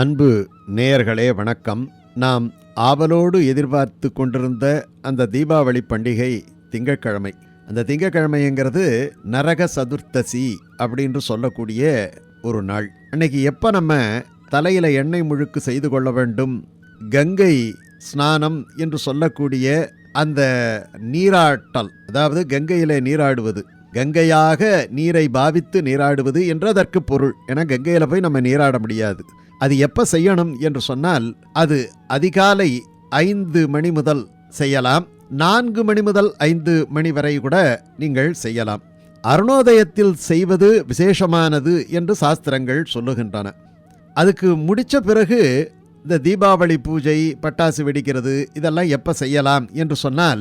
அன்பு நேயர்களே வணக்கம். நாம் ஆவலோடு எதிர்பார்த்து கொண்டிருந்த அந்த தீபாவளி பண்டிகை திங்கட்கிழமை. அந்த திங்கட்கிழமைங்கிறது நரக சதுர்த்தசி அப்படின்னு சொல்லக்கூடிய ஒரு நாள். அன்னைக்கு எப்போ நம்ம தலையில் எண்ணெய் முழுக்கு செய்து கொள்ள வேண்டும்? கங்கை ஸ்நானம் என்று சொல்லக்கூடிய அந்த நீராட்டல் அதாவது கங்கையில் நீராடுவது கங்கையாக நீரை பாவித்து நீராடுவது என்று அதற்கு பொருள். ஏன்னா கங்கையில் போய் நம்ம நீராட முடியாது. அது எப்போ செய்யணும் என்று சொன்னால் அது அதிகாலை ஐந்து மணி முதல் செய்யலாம். நான்கு மணி முதல் ஐந்து மணி வரை கூட நீங்கள் செய்யலாம். அருணோதயத்தில் செய்வது விசேஷமானது என்று சாஸ்திரங்கள் சொல்லுகின்றன. அதுக்கு முடித்த பிறகு இந்த தீபாவளி பூஜை பட்டாசு வெடிக்கிறது இதெல்லாம் எப்போ செய்யலாம் என்று சொன்னால்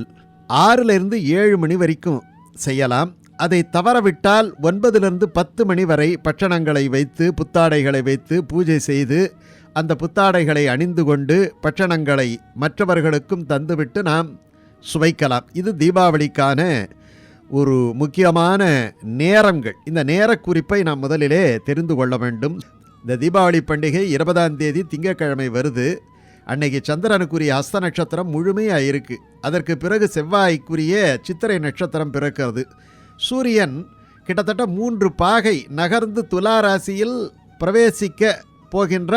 ஆறிலிருந்து ஏழு மணி வரைக்கும் செய்யலாம். அதை தவறவிட்டால் ஒன்பதிலிருந்து பத்து மணி வரை பட்சணங்களை வைத்து புத்தாடைகளை வைத்து பூஜை செய்து அந்த புத்தாடைகளை அணிந்து கொண்டு பட்சணங்களை மற்றவர்களுக்கும் தந்துவிட்டு நாம் சுவைக்கலாம். இது தீபாவளிக்கான ஒரு முக்கியமான நேரங்கள். இந்த நேர குறிப்பை நாம் முதலிலே தெரிந்து கொள்ள வேண்டும். இந்த தீபாவளி பண்டிகை இருபதாம் தேதி திங்கக்கிழமை வருது. அன்னைக்கு சந்திரனுக்குரிய அஸ்த நட்சத்திரம் முழுமையாக இருக்குது அதற்கு பிறகு செவ்வாய்க்குரிய சித்திரை நட்சத்திரம் பிறக்கிறது. சூரியன் கிட்டத்தட்ட மூன்று பாகை நகர்ந்து துலா ராசியில் பிரவேசிக்க போகின்ற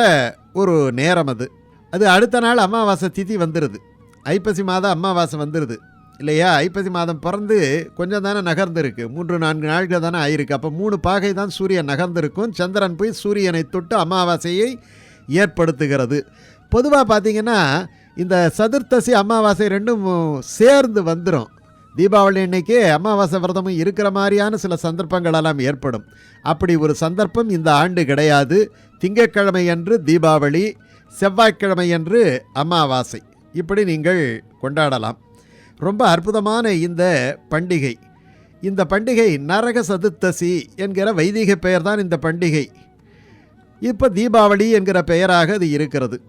ஒரு நேரம் அது. அது அடுத்த நாள் அமாவாசை திதி வந்துடுது ஐப்பசி மாதம் அமாவாசை வந்துடுது இல்லையா? ஐப்பசி மாதம் பிறந்து கொஞ்சம் தானே நகர்ந்துருக்கு. மூன்று நான்கு நாட்கள் தானே ஆயிருக்கு. அப்போ மூணு பாகை தான் சூரியன் நகர்ந்திருக்கும். சந்திரன் போய் சூரியனை தொட்டு அமாவாசையை ஏற்படுத்துகிறது. பொதுவாக பார்த்தீங்கன்னா இந்த சதுர்த்தசி அமாவாசை ரெண்டும் சேர்ந்து வந்துடும் தீபாவளி அன்னைக்கே அமாவாசை விரதமும் இருக்கிற மாதிரியான சில சந்தர்ப்பங்களெல்லாம் ஏற்படும். அப்படி ஒரு சந்தர்ப்பம் இந்த ஆண்டு கிடையாது. திங்கட்கிழமை அன்று தீபாவளி செவ்வாய்க்கிழமை அன்று அமாவாசை. இப்படி நீங்கள் கொண்டாடலாம். ரொம்ப அற்புதமான இந்த பண்டிகை. இந்த பண்டிகை நரக சதுர்த்தசி என்கிற வைதிக பெயர் தான் இந்த பண்டிகை. இப்போ தீபாவளி என்கிற பெயராக அது இருக்கிறது.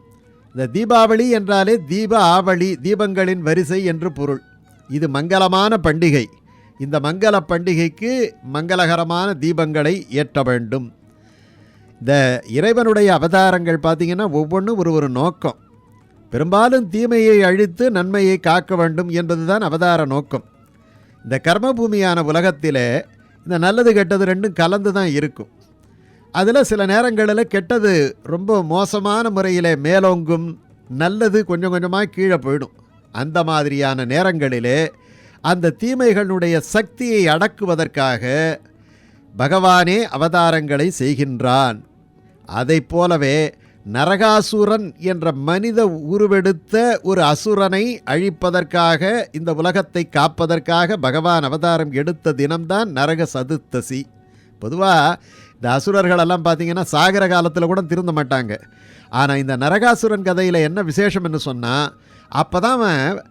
இந்த தீபாவளி என்றாலே தீப ஆவளி தீபங்களின் வரிசை என்று பொருள். இது மங்களமான பண்டிகை. இந்த மங்கள பண்டிகைக்கு மங்களகரமான தீபங்களை ஏற்ற வேண்டும். இந்த இறைவனுடைய அவதாரங்கள் பார்த்திங்கன்னா ஒவ்வொன்றும் ஒரு ஒரு நோக்கம். பெரும்பாலும் தீமையை அழித்து நன்மையை காக்க வேண்டும் என்பதுதான் அவதார நோக்கம். இந்த கர்மபூமியான உலகத்தில் இந்த நல்லது கெட்டது ரெண்டும் கலந்து தான் இருக்கும். அதில் சில நேரங்களில் கெட்டது ரொம்ப மோசமான முறையில் மேலோங்கும் நல்லது கொஞ்சம் கொஞ்சமாக கீழே போயிடும். அந்த மாதிரியான நேரங்களிலே அந்த தீமைகளுடைய சக்தியை அடக்குவதற்காக பகவானே அவதாரங்களை செய்கின்றான். அதை போலவே நரகாசுரன் என்ற மனித உருவெடுத்த ஒரு அசுரனை அழிப்பதற்காக இந்த உலகத்தை காப்பதற்காக பகவான் அவதாரம் எடுத்த தினம்தான் நரக சதுர்த்தசி. பொதுவாக இந்த அசுரர்களெல்லாம் பார்த்தீங்கன்னா சாகர காலத்தில் கூட திருந்த மாட்டாங்க. ஆனால் இந்த நரகாசுரன் கதையில் என்ன விசேஷம்னு சொன்னால் அப்போ தான் அவன்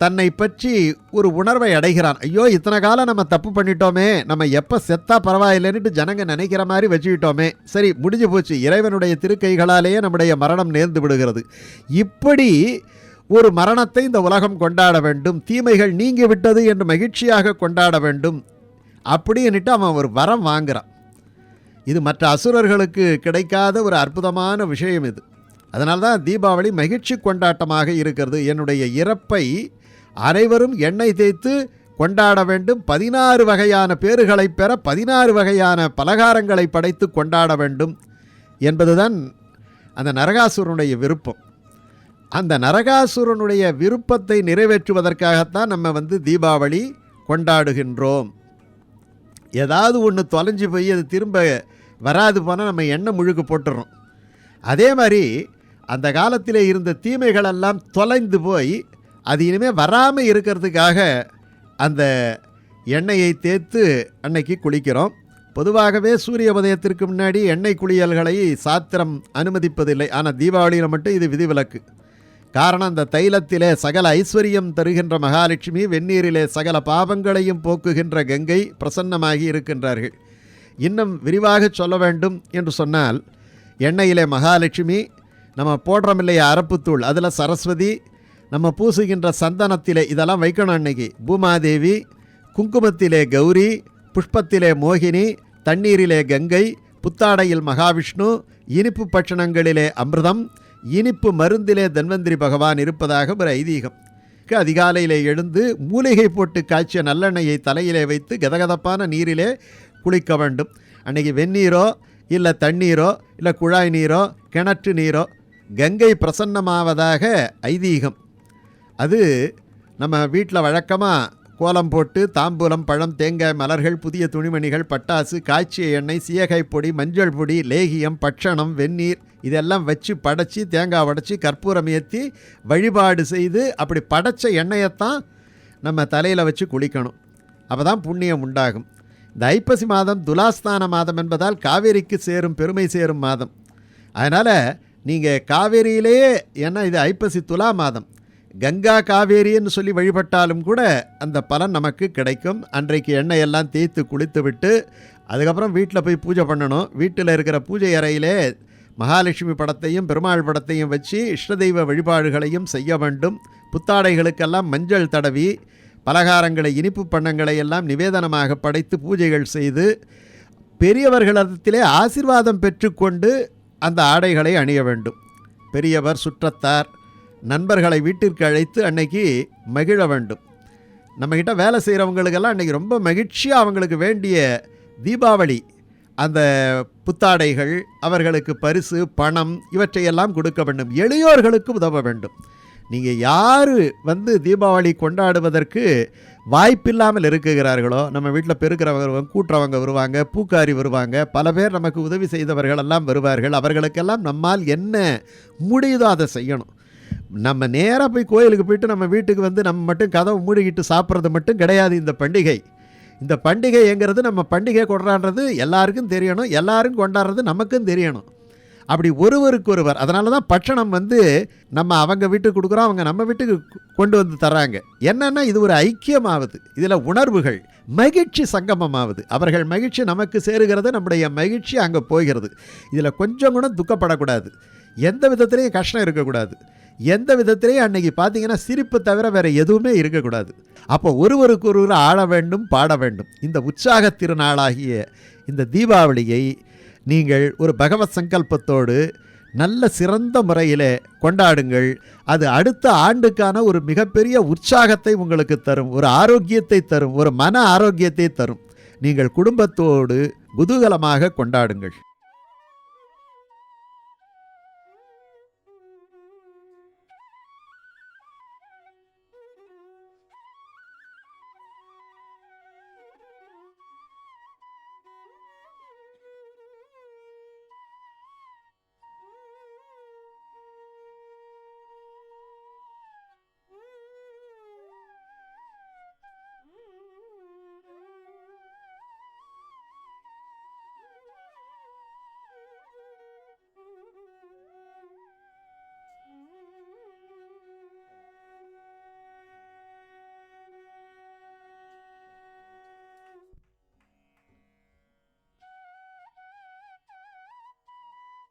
தன்னை பற்றி ஒரு உணர்வை அடைகிறான். ஐயோ இத்தனை காலம் நம்ம தப்பு பண்ணிட்டோமே. நம்ம எப்போ செத்தா பரவாயில்லைன்னுட்டு ஜனங்க நினைக்கிற மாதிரி வச்சுக்கிட்டோமே. சரி முடிஞ்சு போச்சு. இறைவனுடைய திருக்கைகளாலேயே நம்முடைய மரணம் நேர்ந்து விடுகிறது. இப்படி ஒரு மரணத்தை இந்த உலகம் கொண்டாட வேண்டும். தீமைகள் நீங்கி விட்டது என்று மகிழ்ச்சியாக கொண்டாட வேண்டும். அப்படின்னுட்டு அவன் ஒரு வரம் வாங்குறான். இது மற்ற அசுரர்களுக்கு கிடைக்காத ஒரு அற்புதமான விஷயம் இது. அதனால தான் தீபாவளி மகிழ்ச்சி கொண்டாட்டமாக இருக்கிறது. என்னுடைய இறப்பை அனைவரும் எண்ணெய் தேய்த்து கொண்டாட வேண்டும். பதினாறு வகையான பேறுகளை பெற பதினாறு வகையான பலகாரங்களை படைத்து கொண்டாட வேண்டும் என்பதுதான் அந்த நரகாசுரனுடைய விருப்பம். அந்த நரகாசுரனுடைய விருப்பத்தை நிறைவேற்றுவதற்காகத்தான் நம்ம வந்து தீபாவளி கொண்டாடுகின்றோம். ஏதாவது ஒன்று தொலைஞ்சு போய் அது திரும்ப வராது போனால் நம்ம எண்ணெய் முழுக்க போட்டுறோம். அதே மாதிரி அந்த காலத்தில் இருந்த தீமைகளெல்லாம் தொலைந்து போய் அது இனிமேல் வராமல் இருக்கிறதுக்காக அந்த எண்ணெயை தேய்த்து அன்னைக்கு குளிக்கிறோம். பொதுவாகவே சூரிய உதயத்திற்கு முன்னாடி எண்ணெய் குளியல்களை சாத்திரம் அனுமதிப்பதில்லை. ஆனால் தீபாவளியில் மட்டும் இது விதிவிலக்கு. காரணம் அந்த தைலத்திலே சகல ஐஸ்வர்யம் தருகின்ற மகாலட்சுமி வெந்நீரிலே சகல பாவங்களையும் போக்குகின்ற கங்கை பிரசன்னமாகி இருக்கின்றார்கள். இன்னும் விரிவாக சொல்ல வேண்டும் என்று சொன்னால் எண்ணெயிலே மகாலட்சுமி நம்ம போடுறோம் இல்லையா அரப்புத்தூள். அதில் சரஸ்வதி நம்ம பூசுகின்ற சந்தனத்திலே இதெல்லாம் வைக்கணும் அன்னைக்கு. பூமாதேவி குங்குமத்திலே கௌரி புஷ்பத்திலே மோகினி தண்ணீரிலே கங்கை புத்தாடையில் மகாவிஷ்ணு இனிப்பு பட்சணங்களிலே அமிர்தம் இனிப்பு மருந்திலே தன்வந்திரி பகவான் இருப்பதாக ஒரு ஐதீகம். அதிகாலையிலே எழுந்து மூலிகை போட்டு காய்ச்சிய நல்லெண்ணெயை தலையிலே வைத்து கதகதப்பான நீரிலே குளிக்க வேண்டும். அன்றைக்கி வெந்நீரோ இல்லை தண்ணீரோ இல்லை குழாய் நீரோ கிணற்று நீரோ கங்கை பிரசன்னமாவதாக ஐதீகம். அது நம்ம வீட்டில் வழக்கமாக கோலம் போட்டு தாம்பூலம் பழம் தேங்காய் மலர்கள் புதிய துணிமணிகள் பட்டாசு காய்ச்சிய எண்ணெய் சீயகை பொடி மஞ்சள் பொடி லேகியம் பட்சணம் வெந்நீர் இதெல்லாம் வச்சு படைச்சி தேங்காய் உடைச்சி கற்பூரம் ஏற்றி வழிபாடு செய்து அப்படி படைச்ச எண்ணெயைத்தான் நம்ம தலையில் வச்சு குளிக்கணும். அப்போ தான் புண்ணியம் உண்டாகும். இந்த ஐப்பசி மாதம் துலாஸ்தான மாதம் என்பதால் காவேரிக்கு சேரும் பெருமை சேரும் மாதம். அதனால் நீங்கள் காவேரியிலேயே ஏன்னா இது ஐப்பசி துலா மாதம். கங்கா காவேரின்னு சொல்லி வழிபட்டாலும் கூட அந்த பலன் நமக்கு கிடைக்கும். அன்றைக்கு எண்ணெய் எல்லாம் தேய்த்து குளித்து விட்டு அதுக்கப்புறம் வீட்டில் போய் பூஜை பண்ணணும். வீட்டில் இருக்கிற பூஜை அறையிலே மகாலட்சுமி படத்தையும் பெருமாள் படத்தையும் வச்சு இஷ்டதெய்வ வழிபாடுகளையும் செய்ய வேண்டும். புத்தாடைகளுக்கெல்லாம் மஞ்சள் தடவி பலகாரங்களை இனிப்பு பண்ணங்களை எல்லாம் நிவேதனமாக படைத்து பூஜைகள் செய்து பெரியவர்களிடத்திலே ஆசிர்வாதம் பெற்றுக்கொண்டு அந்த ஆடைகளை அணிய வேண்டும். பெரியவர் சுற்றத்தார் நண்பர்களை வீட்டிற்கு அழைத்து அன்னைக்கு மகிழ வேண்டும். நம்மக்கிட்ட வேலை செய்கிறவங்களுக்கெல்லாம் அன்றைக்கி ரொம்ப மகிழ்ச்சியாக அவங்களுக்கு வேண்டிய தீபாவளி அந்த புத்தாடைகள் அவர்களுக்கு பரிசு பணம் இவற்றையெல்லாம் கொடுக்க வேண்டும். எளியோர்களுக்கு உதவ வேண்டும். நீங்கள் யார் வந்து தீபாவளி கொண்டாடுவதற்கு வாய்ப்பில்லாமல் இருக்குகிறார்களோ நம்ம வீட்டில் பெருக்கிறவங்க கூட்டுறவங்க வருவாங்க பூக்காரி வருவாங்க பல பேர் நமக்கு உதவி செய்தவர்கள் எல்லாம் வருவார்கள். அவர்களுக்கெல்லாம் நம்மால் என்ன முடியுதோ அதை செய்யணும். நம்ம நேராக போய் கோயிலுக்கு போயிட்டு நம்ம வீட்டுக்கு வந்து நம்ம மட்டும் கதவை மூடிக்கிட்டு சாப்பிட்றது மட்டும் கிடையாது இந்த பண்டிகை. இந்த பண்டிகைங்கிறது நம்ம பண்டிகை கொண்டாடுறது எல்லாருக்கும் தெரியணும் எல்லாரும் கொண்டாடுறது நமக்கும் தெரியணும். அப்படி ஒருவருக்கு ஒருவர் அதனால தான் பட்சணம் வந்து நம்ம அவங்க வீட்டுக்கு கொடுக்குறோம் அவங்க நம்ம வீட்டுக்கு கொண்டு வந்து தராங்க என்னன்னா இது ஒரு ஐக்கியமாவது. இதில் உணர்வுகள் மகிழ்ச்சி சங்கமமாவது. அவர்கள் மகிழ்ச்சி நமக்கு சேருகிறது நம்முடைய மகிழ்ச்சி அங்கே போகிறது. இதில் கொஞ்சம் கூட துக்கப்படக்கூடாது. எந்த விதத்துலேயும் கஷ்டம் இருக்கக்கூடாது. எந்த விதத்திலையும் அன்னைக்கு பார்த்தீங்கன்னா சிரிப்பு தவிர வேறு எதுவுமே இருக்கக்கூடாது. அப்போ ஒருவருக்கு ஒருவர் ஆள வேண்டும் பாட வேண்டும். இந்த உற்சாக திருநாளாகிய இந்த தீபாவளியை நீங்கள் ஒரு பகவத் சங்கல்பத்தோடு நல்ல சிறந்த முறையில் கொண்டாடுங்கள். அது அடுத்த ஆண்டுக்கான ஒரு மிகப்பெரிய உற்சாகத்தை உங்களுக்கு தரும் ஒரு ஆரோக்கியத்தை தரும் ஒரு மன ஆரோக்கியத்தை தரும். நீங்கள் குடும்பத்தோடு குதூகலமாக கொண்டாடுங்கள்.